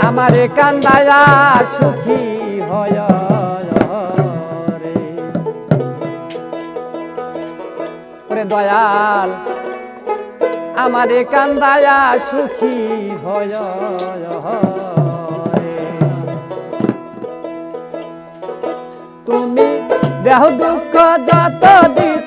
আমারে কান্দায়া সুখী হয় দয়াল আমারে কান্দায়া সুখী হয় তুমি দেহ দুঃখ যত দিতে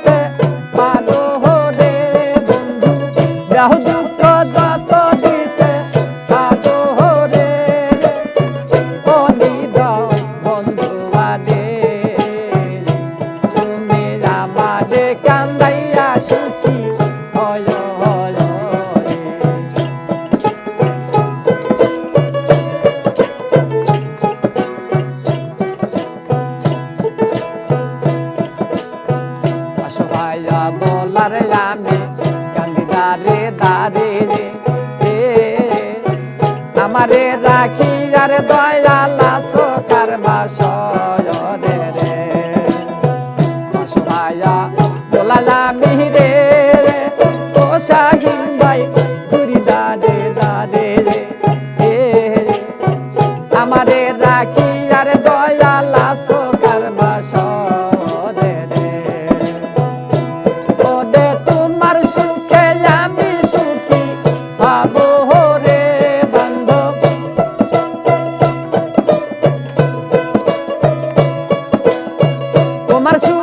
আমারে রাখি আর দয়ালা সকার বাসয় রে রে। অসহায়া বলার আমি রে, ও শাহিন ভাই তোমার সুখে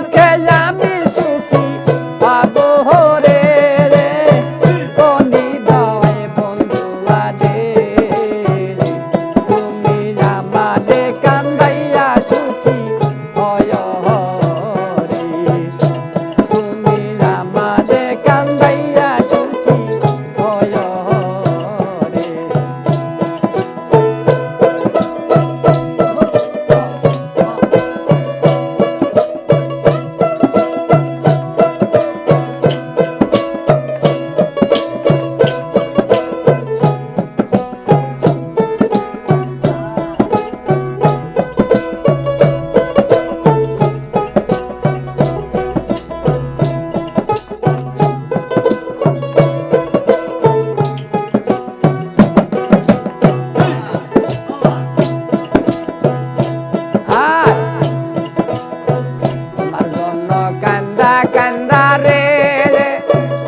কান্দা রে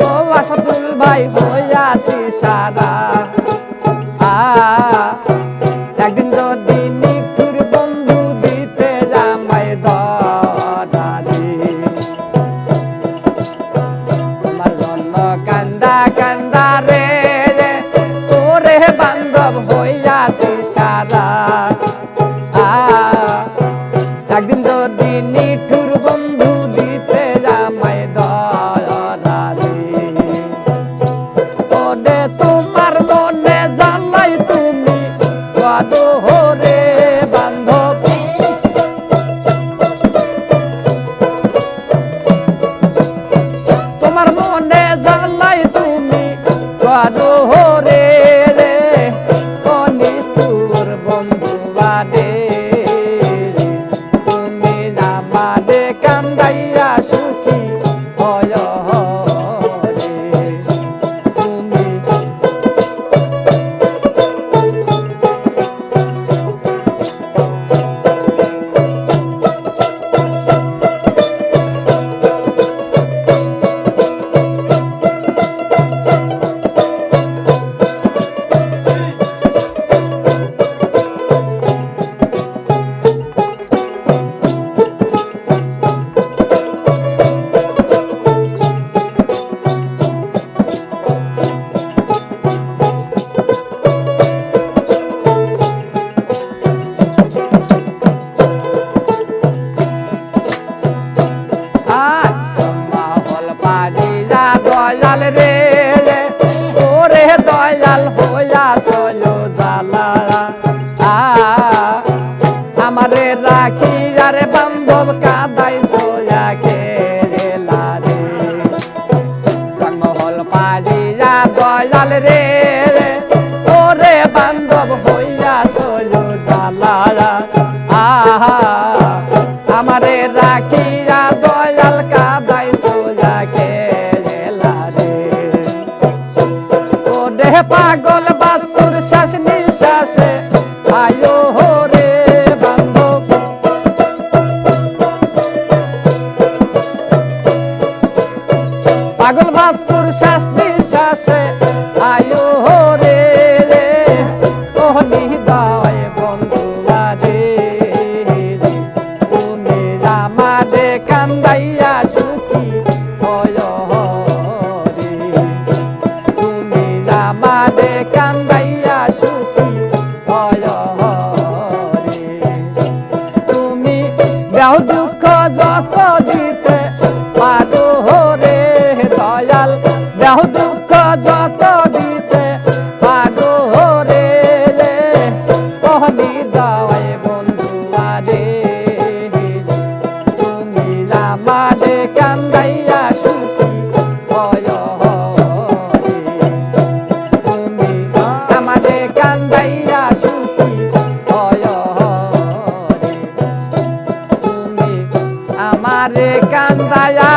ও আসাদুল ভাই বইয়াছি সারা। একদিন যদি নিঠুর বন্ধু দিতে জামাই দাদি তোমার জন্য কান্দা কান্দা রে রে তোরে বান্ধব হইয়াছি সারা। তোমার মনে জানাই তুমি কাদো হরে বান্ধব। তোমার মনে জানাই তুমি কাদো হরে রে, অনিষ্ঠুর বন্ধু বাদে। তুমি আমারে কান্দাইয়া সুখী dale, dale. pago আমারে কান্দায়া সুখী হয়